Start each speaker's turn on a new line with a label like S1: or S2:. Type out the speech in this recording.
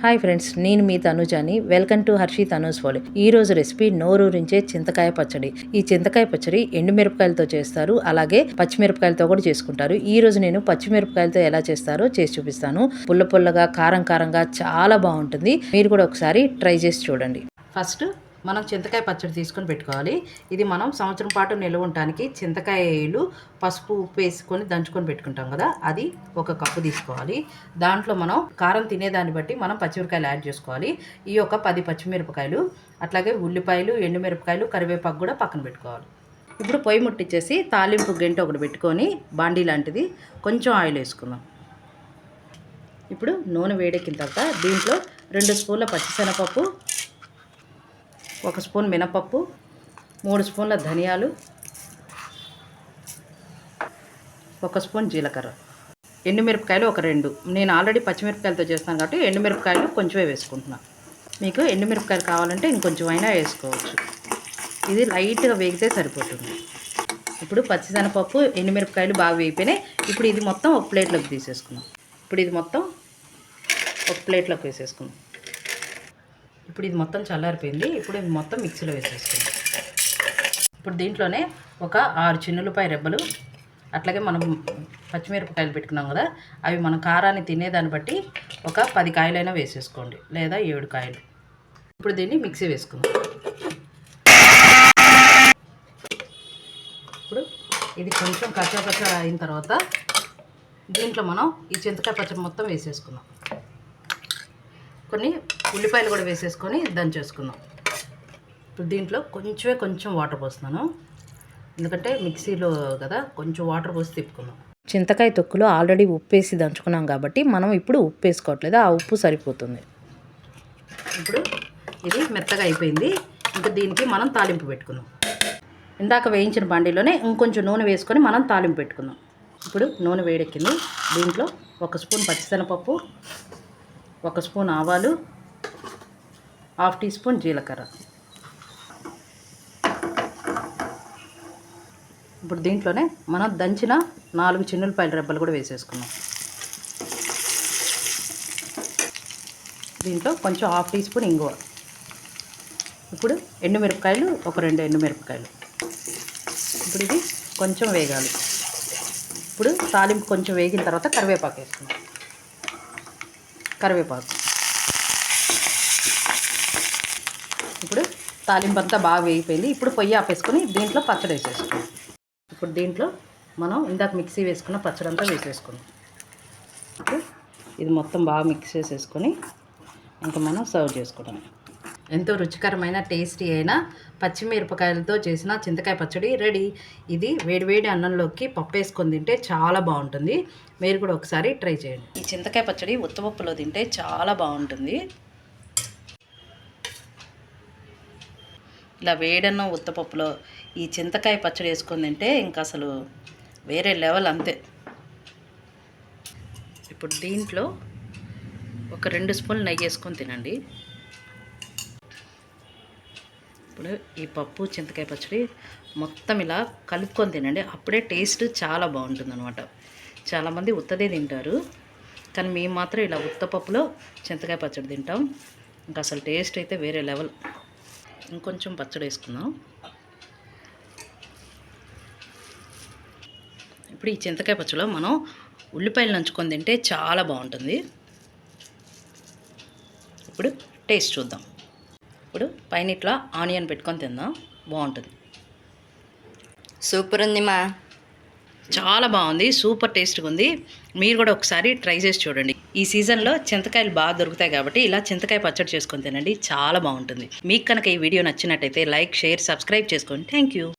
S1: Hi friends నేను మీ తనుజాని. వెల్కమ్ టు హర్షి తనూజ్ ఫోలి ఈ రోజు రెసిపీ నోరూరించే చింతకాయ పచ్చడి. ఈ చింతకాయ పచ్చడి ఎండుమిరపకాయలతో చేస్తారు అలాగే పచ్చిమిరపకాయలతో కూడా చేసుకుంటారు. ఈ రోజు నేను పచ్చిమిరపకాయలతో ఎలా చేస్తారో చేసి చూపిస్తాను. పుల్ల పుల్లగా కారం కారంగా చాలా బాగుంటుంది. మీరు కూడా ఒకసారి ట్రై చేసి చూడండి. ఫస్ట్ మనం చింతకాయ పచ్చడి తీసుకొని పెట్టుకోవాలి. ఇది మనం సంవత్సరం పాటు నిల్వ ఉండటానికి చింతకాయలు పసుపు ఉప్పు వేసుకొని దంచుకొని పెట్టుకుంటాం కదా. అది ఒక కప్పు తీసుకోవాలి. దాంట్లో మనం కారం తినేదాన్ని బట్టి మనం పచ్చిమిరపకాయలు యాడ్ చేసుకోవాలి. ఈ ఒక పది పచ్చిమిరపకాయలు అట్లాగే ఉల్లిపాయలు ఎండుమిరపకాయలు కరివేపాకు కూడా పక్కన పెట్టుకోవాలి. ఇప్పుడు పొయ్యి ముట్టించేసి తాలింపు గంట ఒకటి పెట్టుకొని బాండీ లాంటిది కొంచెం ఆయిల్ వేసుకుందాం. ఇప్పుడు నూనె వేడెక్కిన తర్వాత దీంట్లో రెండు స్పూన్ల పచ్చిశనగపప్పు ఒక స్పూన్ మినపప్పు మూడు స్పూన్ల ధనియాలు ఒక స్పూన్ జీలకర్ర. ఎండుమిరపకాయలు ఒక రెండు. నేను ఆల్రెడీ పచ్చిమిరపకాయలతో చేస్తాను కాబట్టి ఎండుమిరపకాయలు కొంచెమే వేసుకుంటున్నాను మీకు ఎండుమిరపకాయలు కావాలంటే ఇంకొంచెం అయినా వేసుకోవచ్చు. ఇది లైట్గా వేగితే సరిపోతుంది. ఇప్పుడు పచ్చిశనగపప్పు ఎండుమిరపకాయలు బాగా వేగిపోయినాయి. ఇప్పుడు ఇది మొత్తం ఒక ప్లేట్లోకి తీసేసుకున్నాం ఇప్పుడు ఇది మొత్తం ఒక ప్లేట్లోకి వేసేసుకున్నాం ఇప్పుడు ఇది మొత్తం చల్లారిపోయింది. ఇప్పుడు ఇది మొత్తం మిక్సీలో వేసేసుకుందాం ఇప్పుడు దీంట్లోనే ఒక ఆరు చిన్నులపాయ రెబ్బలు అట్లాగే మనం పచ్చిమిరపకాయలు పెట్టుకున్నాం కదా అవి మన కారాన్ని తినేదాన్ని బట్టి ఒక పది కాయలైనా వేసేసుకోండి లేదా ఏడు కాయలు. ఇప్పుడు దీన్ని మిక్సీ వేసుకుందాం. ఇప్పుడు ఇది కొంచెం కచ్చా అయిన తర్వాత దీంట్లో మనం ఈ చింతకాయ పచ్చడి మొత్తం వేసేసుకుందాం. కొన్ని ఉల్లిపాయలు కూడా వేసేసుకొని దంచేసుకుందాం ఇప్పుడు దీంట్లో కొంచెమే కొంచెం వాటర్ పోస్తున్నాను. ఎందుకంటే మిక్సీలో కదా కొంచెం వాటర్ పోసి తిప్పుకుందాం. చింతకాయ తొక్కులో ఆల్రెడీ ఉప్పు వేసి దంచుకున్నాం కాబట్టి మనం ఇప్పుడు ఉప్పు వేసుకోవట్లేదు ఆ ఉప్పు సరిపోతుంది. ఇప్పుడు ఇది మెత్తగా అయిపోయింది. ఇంకా దీనికి మనం తాలింపు పెట్టుకుందాం. ఇందాక వేయించిన బండిలోనే ఇంకొంచెం నూనె వేసుకొని మనం తాలింపు పెట్టుకుందాం. ఇప్పుడు నూనె వేడెక్కింది. దీంట్లో ఒక స్పూన్ పచ్చిశనగపప్పు ఒక స్పూన్ ఆవాలు హాఫ్ టీ స్పూన్ జీలకర్ర. ఇప్పుడు దీంట్లోనే మనం దంచిన నాలుగు చిన్నులపాయల రెబ్బలు కూడా వేసేసుకున్నాం. దీంట్లో కొంచెం హాఫ్ టీ స్పూన్ ఇంగువ. ఇప్పుడు ఎండుమిరపకాయలు ఒక రెండు ఎండుమిరపకాయలు. ఇప్పుడు ఇది కొంచెం వేగాలి. ఇప్పుడు తాలింపు కొంచెం వేగిన తర్వాత కరివేపాకు వేసుకున్నాం కరివేపాకు. ఇప్పుడు తాలింపు అంతా బాగా వేగిపోయింది. ఇప్పుడు పొయ్యి ఆపేసుకొని దీంట్లో పచ్చడి వేసేసుకుందాం ఇప్పుడు దీంట్లో మనం ఇందాక మిక్సీ వేసుకున్న పచ్చడి అంతా వేసేసుకున్నాం ఇప్పుడు ఇది మొత్తం బాగా మిక్స్ చేసేసుకొని ఇంకా మనం సర్వ్ చేసుకోవడం ఎంతో రుచికరమైన టేస్టీ అయిన పచ్చిమిరపకాయలతో చేసిన చింతకాయ పచ్చడి రెడీ. ఇది వేడివేడి అన్నంలోకి పప్పు వేసుకొని తింటే చాలా బాగుంటుంది. మీరు కూడా ఒకసారి ట్రై చేయండి. ఈ చింతకాయ పచ్చడి ఉత్తపప్పులో తింటే చాలా బాగుంటుంది. ఇలా వేడన్నం ఉత్తపప్పులో ఈ చింతకాయ పచ్చడి వేసుకొని తింటే ఇంకా అసలు వేరే లెవెల్ అంతే. ఇప్పుడు దీంట్లో ఒక రెండు స్పూన్లు నెయ్యి వేసుకొని తినండి. ఇప్పుడు ఈ పప్పు చింతకాయ పచ్చడి మొత్తం ఇలా కలుపుకొని తినండి. అప్పుడే టేస్ట్ చాలా బాగుంటుంది అనమాట చాలామంది ఉత్తదే తింటారు కానీ మేము మాత్రం ఇలా ఉత్తపప్పులో చింతకాయ పచ్చడి తింటాం. ఇంకా అసలు టేస్ట్ అయితే వేరే లెవెల్. ఇంకొంచెం పచ్చడి వేసుకుందాం. ఇప్పుడు ఈ చింతకాయ పచ్చడిలో మనం ఉల్లిపాయలు నంచుకొని తింటే చాలా బాగుంటుంది. ఇప్పుడు టేస్ట్ చూద్దాం. ఇప్పుడు పైన ఇట్లా ఆనియన్ పెట్టుకొని తిందాం. బాగుంటుంది.
S2: సూపర్ ఉంది మా
S1: చాలా బాగుంది సూపర్ టేస్ట్గా ఉంది. మీరు కూడా ఒకసారి ట్రై చేసి చూడండి. ఈ సీజన్లో చింతకాయలు బాగా దొరుకుతాయి కాబట్టి ఇలా చింతకాయ పచ్చడి చేసుకొని తినండి చాలా బాగుంటుంది. మీకు కనుక ఈ వీడియో నచ్చినట్టయితే లైక్ షేర్ సబ్స్క్రైబ్ చేసుకోండి థ్యాంక్ యూ